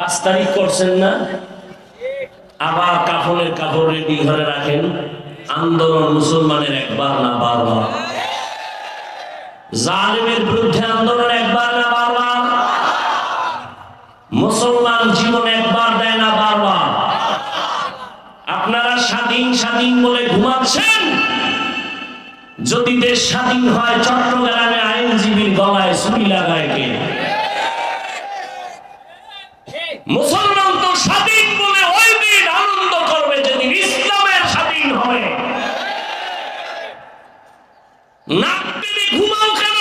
পাঁচ তারিখ করছেন না, আবার কাফনের কাপড় রেডি ঘরে রাখেন। আন্দোলন মুসলমানের একবার না বারবার। জালিমের বিরুদ্ধে আন্দোলন একবার না বারবার। মুসলমান জীবন একবার দেয় না বারবার। আপনারা স্বাধীন স্বাধীন বলে ঘুমাচ্ছেন? যদি দেশ স্বাধীন হয়, চট্টগ্রামে আইনজীবীর গলায় ছুরি লাগায় কে? মুসলমান তো স্বাধীন বলে ওই দিন আনন্দ করবে যেদিন ইসলামের স্বাধীন হবে। নাক টেনে ঘুমাও কেন?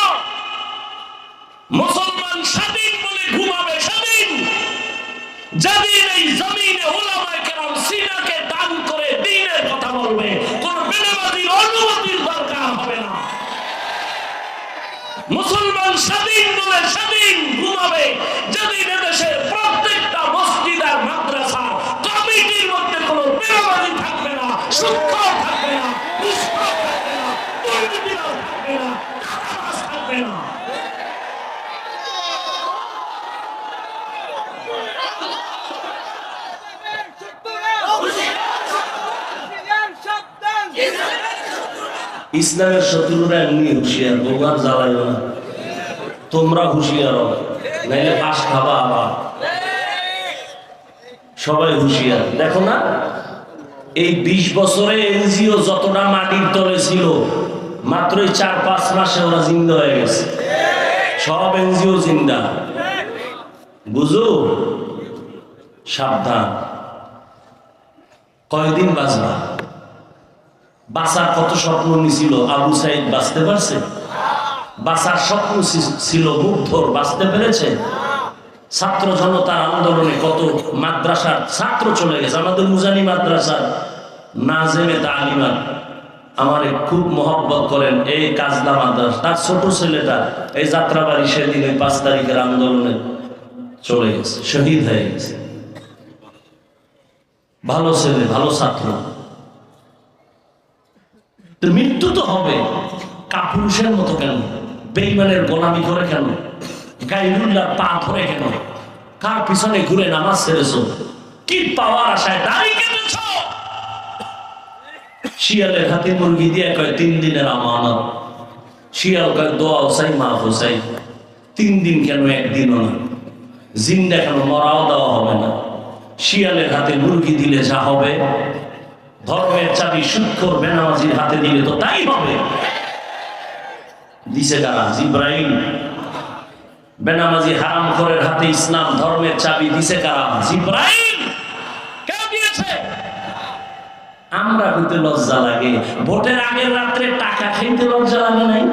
মুসলমান স্বাধীন বলে ঘুমাবে স্বাধীন যেদিন এই জমিনে ওলামায়ে কেরাম সিনাকে দান করে দ্বীনের কথা বলবে, কোন বেনামাজির অনুমতির দরকার হবে না। মুসলমান স্বাধীন বলে স্বাধীন ঘুমাবে, যেদিন এদেশের প্রত্যেকটা ইসলামের শত্রুরা এমনি হুঁশিয়ার ভগবান জ্বালাইও না তোমরা হুঁশিয়ার হও, নাইলে পাশ খাবা আবার। সবাই হুঁশিয়ার। দেখো না? এই বিশ বছরে এনজিও যতটা মাটির তলে ছিল, মাত্রই চার পাঁচ মাসে ওরা জিন্দা হয়ে গেছে। সব এনজিও জিন্দা। বুঝো? সাবধান। কয়দিন বাঁচবা? বাঁচার কত স্বপ্ন নিছিল, আবু সাইদ বাঁচতে পারছে? বাঁচার স্বপ্ন ছিল মুগ্ধর, বাঁচতে পেরেছে? ছাত্র জনতার আন্দোলনে কত মাদ্রাসার ছাত্র চলে গেছে, আমাদের মুজানি মাদ্রাসার নাজেমে তালিমাত আমার খুব মহব্বত করেন এই কাজলা মাদ্রাসা। তার ছোট ছেলেটা এই যাত্রাবাড়ি সেদিন ওই পাঁচ তারিখের আন্দোলনে চলে গেছে, শহীদ হয়ে গেছে। ভালো ছেলে, ভালো ছাত্র। মৃত্যু তো হবে, কাপুরুষের মতো কেন? বেইমানের গোলামি করে কেন? গাইরুল্লাহ পা ধরে কেন? কার পিছনে ঘুরে নামাজ ছেড়েছো? কি পাওয়ার আশায়? দাড়ি কেটেছ শিয়ালের হাতে মুরগি দিয়ে কয়, তিন দিনের আমানত। শিয়াল কয় দোয়া হোসাই মা হোসাই, তিন দিন কেন একদিনও না? জিন্দা কেন মরাও দেওয়া হবে না? শিয়ালের হাতে মুরগি দিলে যা হবে, ধর্মের চাবি সুক্ষর বেনামাজির হাতে দিলে তো তাই হবে। দিছে কারা? জিব্রাহিম বেনামাজি হারাম করের হাতে ইসলাম ধর্মের চাবি দিছে কারা? জিব্রাহিম কেউ দিয়েছে আমরা কিন্তু লজ্জা লাগে। ভোটের আগের রাত্রে টাকা খাইতে লজ্জা লাগে নাই?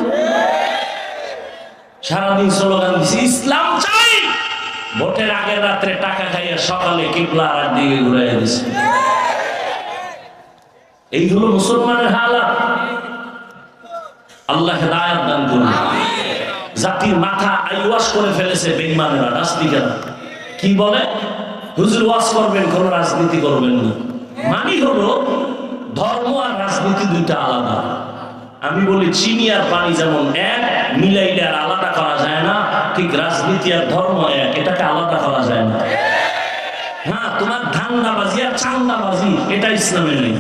সারাদিন স্লোগান দিছি, ইসলাম চাই! ভোটের আগের রাত্রে টাকা খাইয়া সকালে কিবলা আর দিকে ঘুরাইয়া দিছে। এই হলো মুসলমানের হালাত। আল্লাহ হেদায়াত দান করুন। জাতির মাথা আইওয়াস করে ফেলেছে বেইমানেরা রাজনীতিরা কি বলে? হুজুর ওয়াজ করবেন, কোন রাজনীতি করবেন না। মানি হলো ধর্ম আর রাজনীতি দুইটা আলাদা। আমি বলি, চিনি আর পানি যেমন এক, মিলাইলে আর আলাদা করা যায় না, ঠিক রাজনীতি আর ধর্ম এক, এটাকে আলাদা করা যায় না। হ্যাঁ তোমার ধান্দাবাজি আর চান্দাবাজি, এটা ইসলামের নেই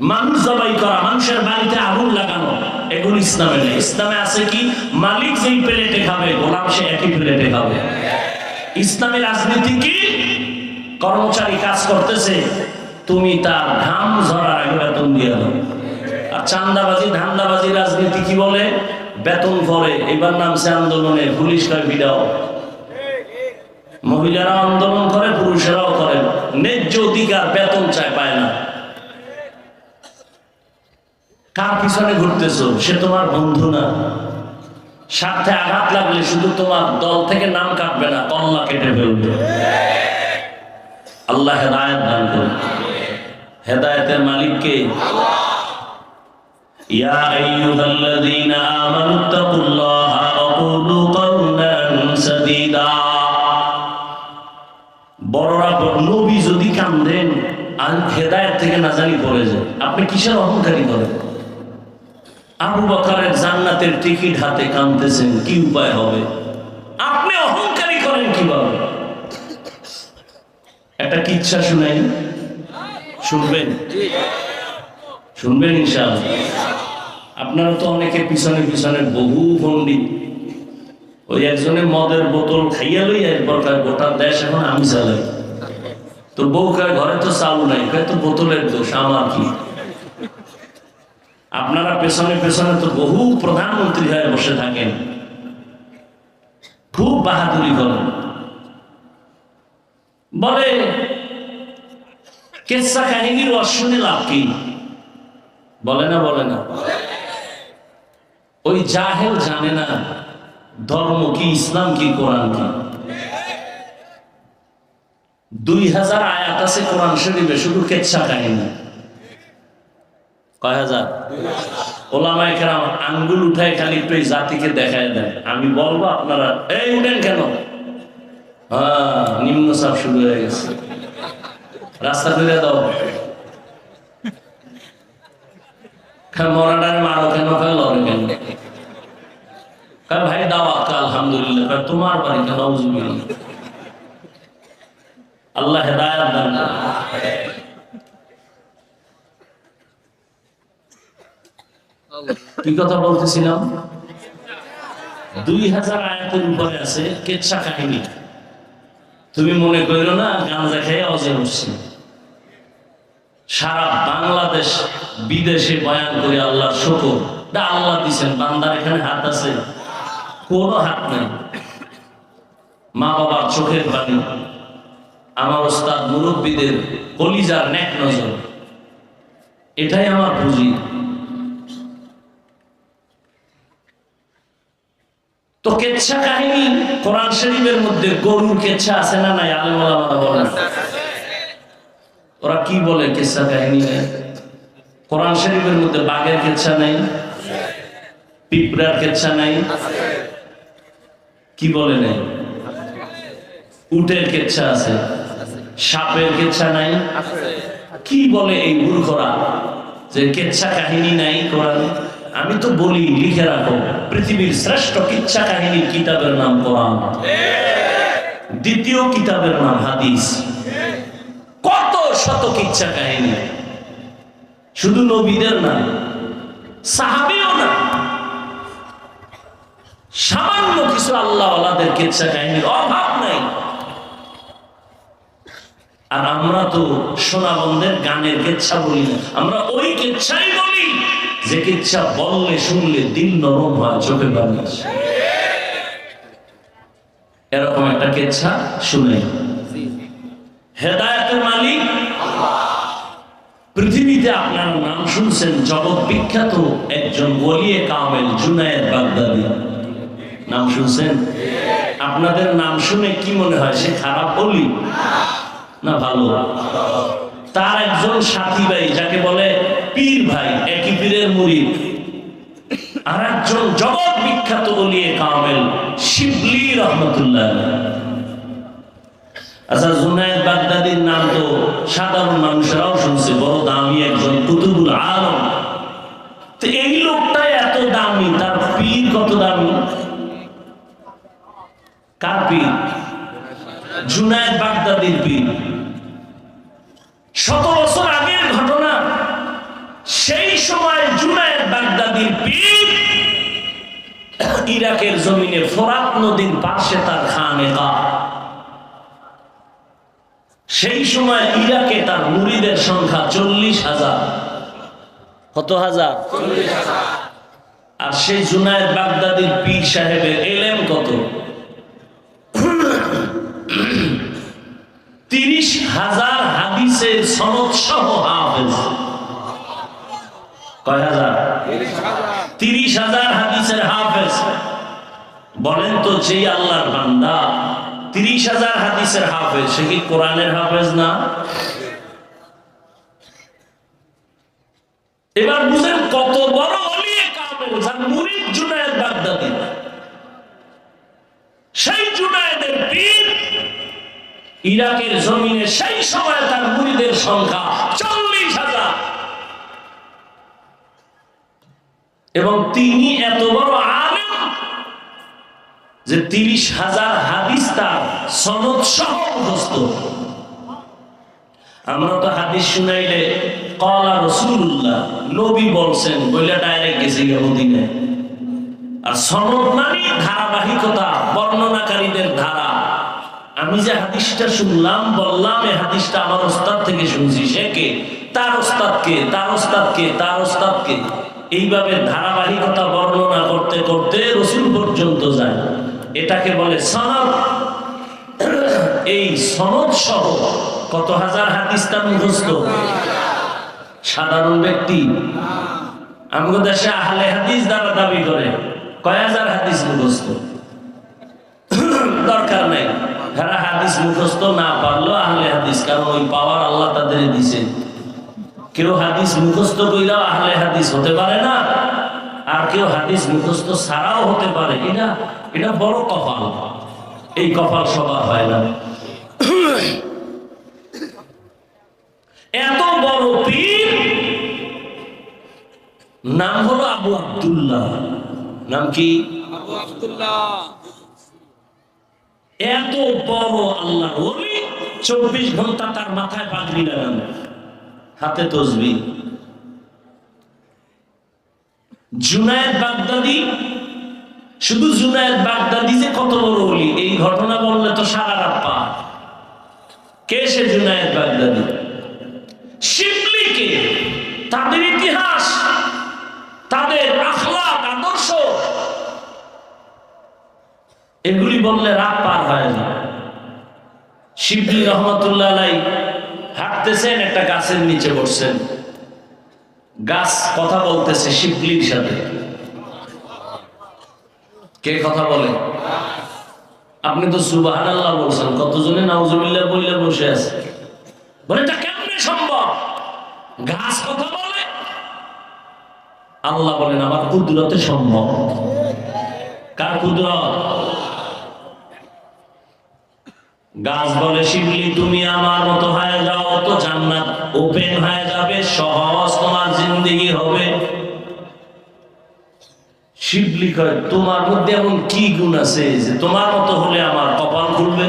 মানুষ জবাই করা, মানুষের বাড়িতে আগুন লাগানো, এগুলো ইসলামে নেই ইসলামে আছে কি, মালিক যেই প্লেটে খাবে, গোলাম সে একই প্লেটে খাবে। ইসলামের রাজনীতি কি? কর্মচারী কাজ করতেছে তুমি তার ঘাম ঝরার আগে বেতন দিয়ে দাও। আর চান্দাবাজি, ধান্দাবাজি রাজনীতি কি বলে? বেতন পরে এবার নামছে আন্দোলনে, পুলিশ বিদাও। মহিলারা আন্দোলন করে, পুরুষেরাও করে। ন্যায্য অধিকার বেতন চায়, পায় না। কার পিছনে ঘুরতেছো? সে তোমার বন্ধু না। স্বার্থে আঘাত লাগলে শুধু তোমার দল থেকে নাম কাটবে না, কল্লা কেটে ফেলবে। আল্লাহ হেদায়ত দান করুন। হেদায়তের মালিককে। আইয়ুহাল্লাযীনা আমানুত্তাকুল্লাহা ওয়া কুলু কাওলান সাদীদা। বড়রা নবী যদি কান্দেন আর হেদায়েত থেকে না পড়ে যায়। আপনি কিসের অহংকারী করেন জান্নাতের টিকিট হাতে কি উপায় হবে? আপনি অহংকারী করেন কীভাবে? একটা কিচ্ছা শুনাই। শুনবেন? শুনবেন ইনশাআল্লাহ। আপনারা তো অনেকে পিছনে পিছনে বহু পণ্ডিত ওই একজনে মদের বোতল খাইয়া লইয়া এরপর গোটা দেশ এখন আমি চালাই তো বউ কয়, ঘরে তো চালু নাই। তো বোতলের দোষ, আমার কি? আপনারা পেছনে পেছনে তো বহু প্রধানমন্ত্রী হয়ে বসে থাকেন। খুব বাহাদুরি করেন। বলে কেসা কাহিনীর অশ্বনে লাভ কি? বলে না বলে না। ওই জাহেল জানে না ধর্ম কি, ইসলাম কি, কোরআন কি। দুই হাজার আয়াত আছে, কোরআন শরীফে, শুধু কেচ্ছা কাহিনী কয় হাজার? ওলামায় কেরাম আঙ্গুল উঠায় খালি একটু জাতিকে দেখায় দেন। আমি বলব আপনারা, এই উঠেন কেন? হ্যাঁ নিম্ন চাপ শুরু হয়ে গেছে। রাস্তা ফিরে দাও। মরাটারে মারো কেন? কেন? ভাই দাওয়াত আলহামদুলিল্লাহ। তোমার বাড়ি কেন? আল্লাহ দান কি কথা বলতেছিলাম? দুই হাজার আয়াতের উপরে আছে, কেচ্ছা কাহিনী। তুমি মনে করো না, গাঁজা খেয়ে অজের হচ্ছে সারা বাংলাদেশ বিদেশে বয়ান করে আল্লাহ শকর। দা আল্লাহ দিছেন, বান্দার এখানে হাত আছে। কোনো হাত নেই। মা বাবার চোখের পানি, আমার ওস্তাদ মুরব্বীদের কলিজার নেক নজর। এটাই আমার পুঁজি। তো কেচ্ছা কাহিনী কোরআন শরীফের মধ্যে গরুর কেচ্ছা আছে না নাই? আলেম ওলামারা বলেন। ওরা কি বলে কেচ্ছা কাহিনী? কোরআন শরীফের মধ্যে বাঘের কেচ্ছা নাই? পিঁপড়ার কেচ্ছা নাই? কি বলে নাই? উটের কেচ্ছা আছে। সাপের কেচ্ছা নাই? কি বলে এই মূর্খরা? যে কেচ্ছা কাহিনী নাই কোরআন? আমি তো বলি, লিখে রাখো। পৃথিবীর শ্রেষ্ঠ কিচ্ছা কাহিনীর কিতাবের নাম কোরআন। দ্বিতীয় কিতাবের নাম হাদিস। শত কিচ্ছা কাহিনী। শুধু নবীদের না, সাহাবিও না, সামান্য কিছু আল্লাহ আল্লাহদের কিচ্ছা কাহিনীর অভাব নাই। আর আমরা তো সোনাবন্ধের গানের কেচ্ছা বলি না। আমরা ওই কেচ্ছাই বলি, যে কেচ্ছা বললে, শুনলে দিল নরম হয় চোখে পানি এরকম একটা কেচ্ছা শুনে হেদায়তের মালিক পৃথিবীতে আপনার নাম শুনছেন জগৎ বিখ্যাত একজন বলিয়ে কামেল জুনায়েদ বাগদাদি। নাম শুনছেন? আপনাদের নাম শুনে কি মনে হয় সে খারাপ বলি না ভালো। তার একজন সাথী ভাই যাকে বলে পীর ভাই, একই পীরের মুরিদ। আর একজন জগৎ বিখ্যাত বলিয়ে কামেল শিবলি রহমতুল্লাহ। আচ্ছা জুনায়দ বাগদাদির নাম তো সাধারণ মানুষেরাও শুনছে, বড় দামি একজন কুতুবুল আলম। তো এই লোকটা এত দামি, তার পীর কত দামি? কার পীর? জুনায়দ বাগদাদির পীর। শত বছর আগের ঘটনা, সেই সময় জুনায়দ বাগদাদির পীর ইরাকের জমিনে ফোরাত নদীর পাশে তার খানেকা সেই সময় ইরাকে তার মুরিদের সংখ্যা চল্লিশ হাজার। কত হাজার? আর সেই জুনায়দ বাগদাদির পীর সাহেবের এলেম কত? তিরিশ হাজার হাদিসের সনদ সহ হাফেজ। কয় হাজার। তিরিশ হাজার হাদিসের হাফেজ। বলেন তো যেই আল্লাহর বান্দা তিরিশ হাজার হাদিসের হাফেজ, সে কি কোরআনের হাফেজ না? এবার বুঝেন কত বড় সেই জুনায়েদের ইরাকের জমিনে সেই সময় তার মুরিদের সংখ্যা চল্লিশ হাজার। এবং তিনি এত বড় যে তিরিশ হাজার হাদিস তার সনদ সহ আমরা তো হাদিস শুনাইলে কলা রসুল্লাহ, নবী বলছেন বলে ডাইরেক্ট গেছে মদিনায়। আর সনদ মানে ধারাবাহিকতা, বর্ণনাকারীদের ধারা। আমি যে হাদিসটা শুনলাম, বললাম এই হাদিসটা আমার ওস্তাদ থেকে শুনছি। সে কে? তার তার তার এইভাবে ধারাবাহিকতা বর্ণনা করতে করতে রসুল পর্যন্ত যায়। এটাকে বলে সনদ। এই সনদ সহ কত হাজার হাদিস তার মুখস্থ? সাধারণ ব্যক্তি। আমাদের দেশে আহলে হাদিস দ্বারা দাবি করে, কয় হাজার হাদিস মুখস্থ? দরকার নেই। যারা হাদিস মুখস্থ না পারল, আহলে হাদিস, কারণ ওই পাওয়ার আল্লাহ তাদের দিছে। কেউ হাদিস মুখস্থ কইরাও আহলে হাদিস হতে পারে না। আর কেউ হাদিস মুখস্থ ছাড়াও হতে পারে। এটা এটা বড় কপাল। এই কপাল সবার হয় না। এত বড় পীর নাম হলো আবু আব্দুল্লাহ। নাম কি? আবু আব্দুল্লাহ। এত বড় আল্লাহ চব্বিশ ঘণ্টা তার মাথায় পাগড়ি লাগানো। হাতে তসবি। জুনায়েদ বাগদাদি? শুধু জুনায়েদ বাগদাদি যে কত বড় ওলি এই ঘটনা বললে তো সারা রাত পা কে সে জুনায়েদ বাগদাদি? শিবলিকে তাদের ইতিহাস, তাদের আখলাক, আদর্শ। এগুলি বললে রাত পার হয় না। শিবলি রহমতুল্লাহ হাঁটতেছেন, একটা গাছের নিচে বসছেন। গাছ কথা বলতেছে শিবলির সাথে। কে কথা বলে? আপনি তো সুবাহান আল্লাহ বলছেন, কতজনে নাউজুবিল্লাহ বললে বসে আছে? বলে, এটা কেমনে সম্ভব? গাছ কথা বলে? আল্লাহ বলেন, আমার কুদরতে সম্ভব। কার কুদরত? গাছ বলে শিবলি তুমি আমার মতো হয়ে যাও তো জান্নাত। ওপেন হয়ে যাবে, সহজ তোমার জিন্দগি হবে। শিবলি কয়, তোমার মধ্যে এমন কি গুণ আছে যে তোমার মতো হলে আমার কপাল খুলবে?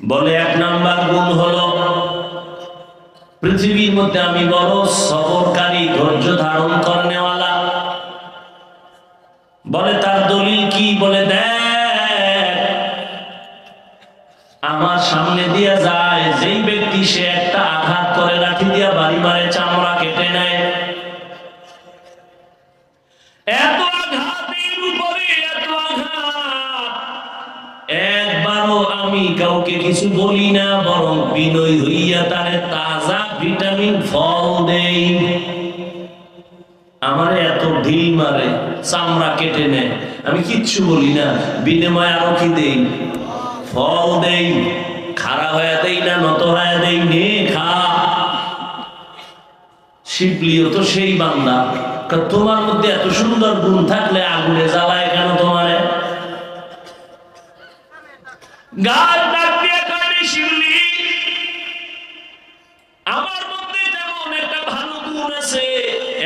বলে, এক নাম্বার গুণ হলো, পৃথিবীর মধ্যে আমি বড় সবরকারী কিচ্ছু বলি না, বিনিময় আরও কি দেই? ফল দেই খাড়া হয়ে দেই না, নত হয়ে দেই, নে, খা। শিবলিও তো সেই বান্দা। তোমার মধ্যে এত সুন্দর গুণ থাকলে আগুনে জ্বালায় কেন তোমারে?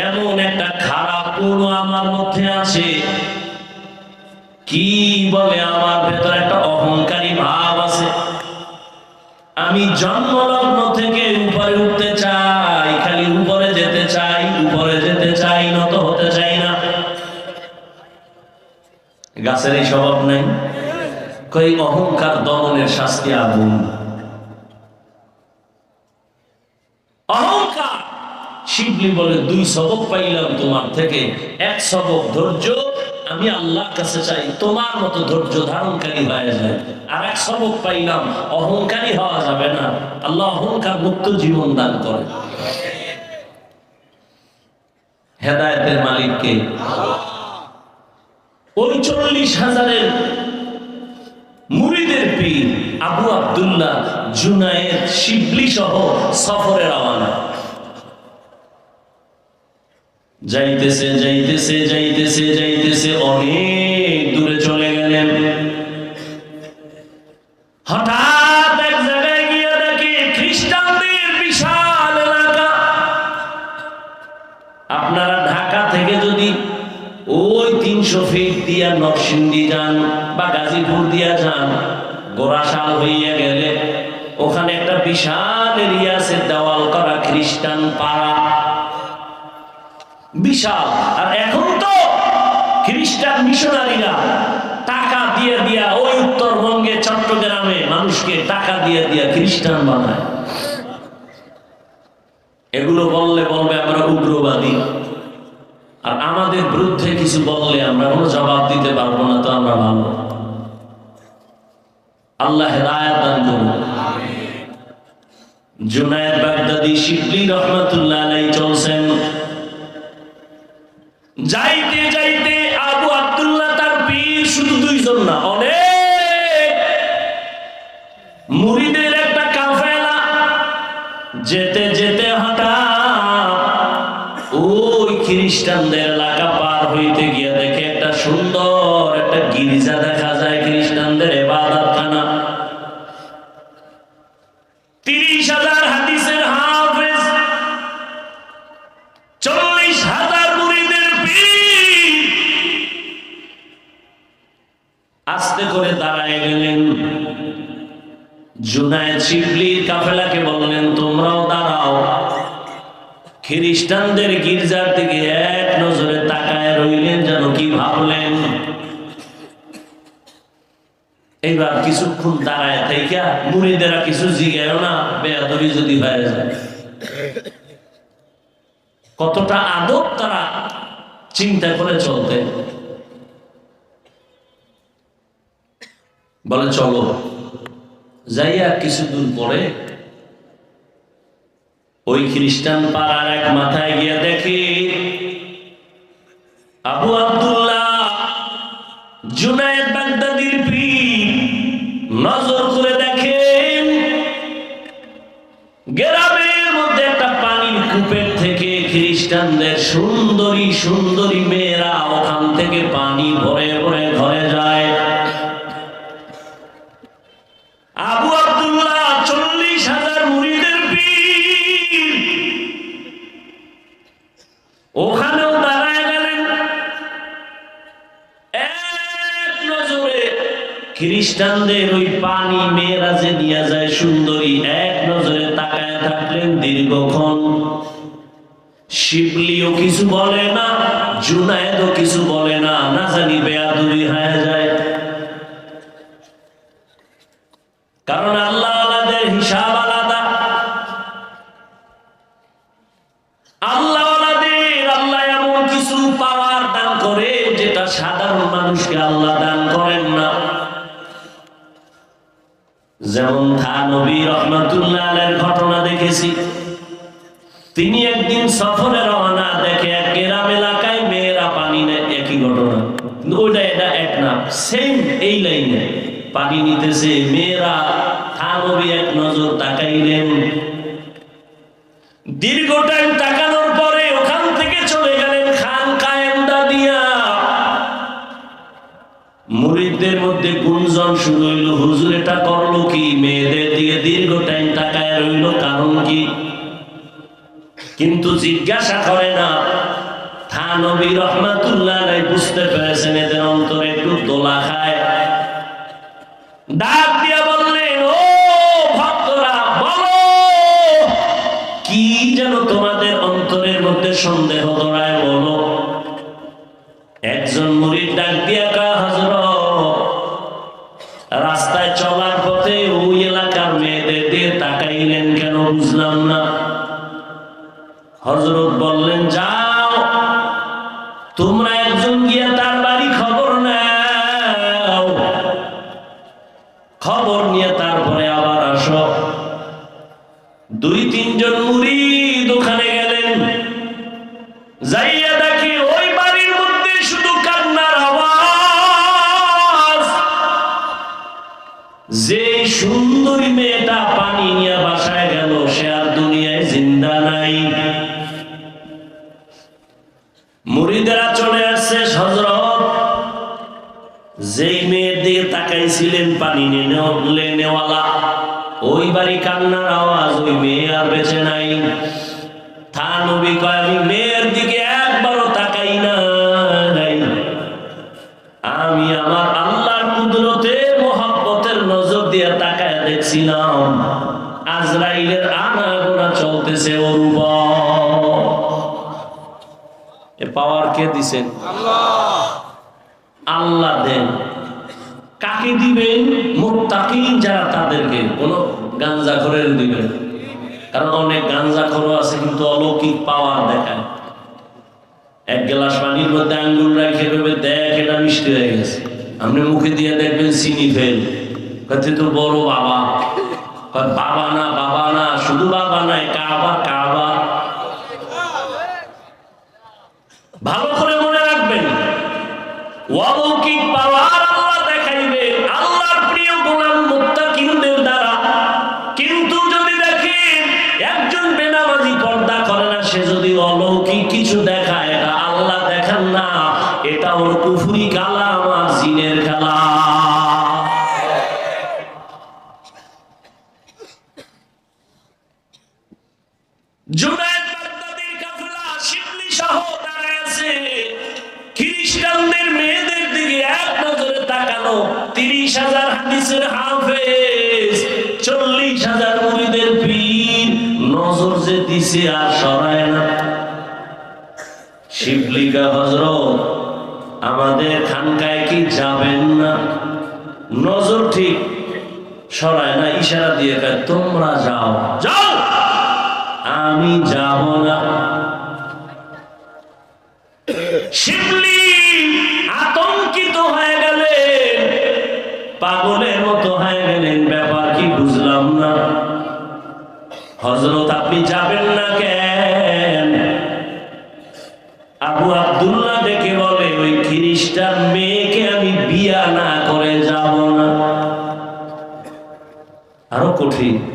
এমন একটা খারাপ গুণ আমার মধ্যে আছে। কি বলে আমার ভেতর একটা অহংকারী ভাব আছে? আমি জন্মলগ্ন থেকে উপরে উঠতে চাই, খালি উপরে যেতে চাই, উপরে যেতে চাই, নত হতে চাই না। গাছের এই স্বভাব নাই? কই অহংকার দমনের শাস্তি আগুন। অহংকার! শিবলি বলে দুই সবক পাইলাম তোমার থেকে। এক সবক ধৈর্য আমি আল্লাহর কাছে চাই তোমার মতো ধৈর্য ধারণকারী হয়ে যায়। আর এক সবক পাইলাম, অহংকারী হওয়া যাবে না। আল্লাহ অহংকার মুক্ত জীবন দান করে। হেদায়তের মালিককে। ওই চল্লিশ হাজারের মুরিদের পীর আবু আব্দুল্লাহ জুনায়েদ শিবলি সহ সফরে রওনা যাইতেছে যাইতেছে যাইতেছে যাইতেছে, অনেক দূরে চলে গেলেন। হঠাৎ আপনারা ঢাকা থেকে যদি ওই তিনশো ফিট দিয়া নরসিংদী যান বা গাজীপুর দিয়া যান গোরাশাল হইয়া গেলে ওখানে একটা বিশাল এরিয়া আছে দেওয়াল করা খ্রিস্টান পাড়া। বিশাল। আর এখন তো খ্রিস্টান মিশনারিরা টাকা দিয়ে দিয়া ওই উত্তরবঙ্গে চট্টগ্রামে মানুষকে টাকা দিয়ে দিয়া খ্রিস্টান বানায়। এগুলো বললে বলবে আমরা উগ্রবাদী। আর আমাদের বিরুদ্ধে কিছু বললে আমরা কোনো জবাব দিতে পারব না তো আমরা ভালো। আল্লাহ দান করুন। জুনায়েদ বাগদাদি শিবলি রহমাতুল্লাহ আলাই চলছেন। যাইতে যাইতে আবু আবদুল্লাহ তার পীর শুধু দুইজন না, অনেক। মুড়িদের একটা কাফেলা, যেতে যেতে হঠাৎ ওই খ্রিস্টানদের এলাকা পার হইতে গিয়া দেখে একটা সুন্দর একটা গির্জা দেখা মুড়িদেরা কিছু জিগায় না, বেয়াদবি যদি হয়ে যায়। কতটা আদব তারা চিন্তা করে চলতে। বলে, চলো, যাইয়া কিছু দূর পরে ওই খ্রিস্টান পাড়ার এক মাথায় গিয়া দেখি আবু আব্দুল্লাহ খ্রিস্টানদের সুন্দরী সুন্দরী মেয়েরা ওখান থেকে পানি ভরে ভরে ঘরে যায়। খ্রিস্টানদের ওই পানি মেয়েরা যে নিয়ে যায় সুন্দরী, এক নজরে তাকায় থাকলেন দীর্ঘক্ষণ। শিবলিও কিছু বলে না জুনায়েদও কিছু বলে না না জানি বেয়াদুরি হয়ে যায় সেম এই লাইনে পানি নিতেছে। মেয়েরা থানবী এক নজর তাকাইলেন। দীর্ঘ টাইম তাকানোর পরে ওখান থেকে চলে গেলেন খান কায়েমদা দিয়া মুরিদদের মধ্যে গুঞ্জন শুরু হইল, হুজুর, এটা করল কি? মেয়েদের দিয়ে দীর্ঘ টাইম তাকায় রইল, কারণ কি? কিন্তু জিজ্ঞাসা করে না। থানবী রহমাতুল্লাহ আলাই বুঝতে পেরেছেন এদের অন্তরে একটু দোলা খায়। ডাক দিয়া বললেন, ও ভক্তরা, বলো, কি যেন তোমাদের অন্তরের মধ্যে সন্দেহ দড়ায় বলো? একজন মুরিদ ডাক দিয়া হজরত রাস্তায় চলার পথে ওই এলাকার মেয়েদের দিয়ে তাকাইলেন কেন বুঝলাম না। হজরত ছিলেন পানি নেওয়ালা ওই বাড়ি কান্নার আওয়াজ ওই মেয়ে আর বেঁচে নাই। থানবী কয় আমি মেয়ের দিকে একবারও তাকাই না আমি আমার আল্লাহর কুদরতে মোহাম্মতের নজর দিয়ে তাকায় দেখছিলাম। আজরাইলের আনা গোনা চলতেছে ওর পাওয়ার কে দিছেন? আল্লাহ। আল্লাহ দেন। কাকে দিবেন মোত্তাকি যারা তাদেরকে। কোন গাঞ্জা ঘরের দিবেন কারণ অনেক গাঞ্জা ঘর আছে, কিন্তু অলৌকিক পাওয়ার দেখায়। এক গ্লাস পানির মধ্যে আঙ্গুল রাখে ভেবে দেখ, এটা মিষ্টি হয়ে গেছে। আপনি মুখে দিয়ে দেখবেন চিনি ফেল। কাছে তো বড় বাবা। বাবা না বাবা না, শুধু বাবা নয় কাবা কা বছর যে দিছে আর সরায় না। শিবলিকা হজরত আমাদের খানকায় কি যাবেন না? নজর ঠিক সরায় না ইশারা দিয়ে কাজ তোমরা যাও। যাও! আমি যাব না। শিবলি Monty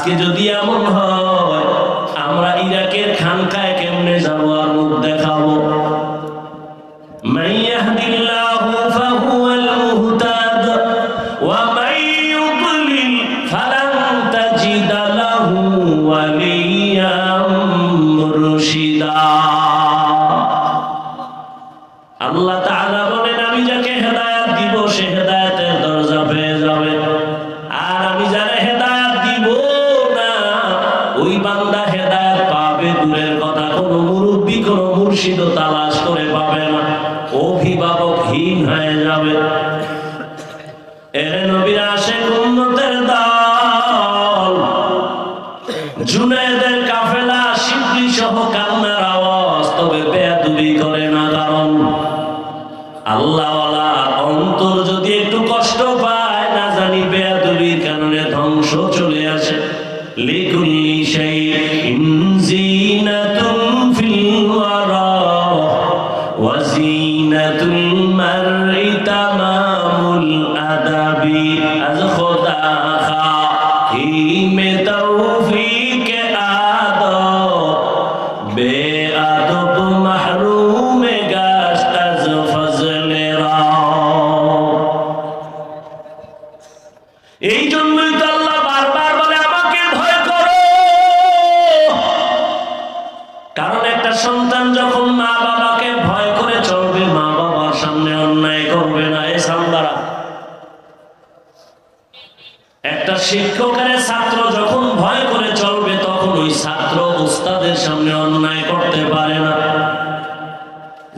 আজকে যদি এমন হয়, আমরা ইরাকের খানকায় কেমনে যাব আর মুখ দেখাবো? মাইয়াহদিল্লাহু ফাহুয়াল মুহতাদ, ওয়া মাইয়ুদলিল ফালান তাজিদ লাহু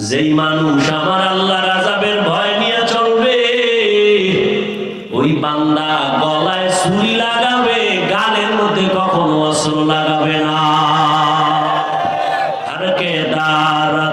যেই মানুষ আমার আল্লাহ রাজাবের ভয় নিয়ে চলবে, ওই বান্দা গলায় ছুরি লাগাবে, গালের মধ্যে কখনো অস্ত্র লাগাবে না। আর কে দাঁড়া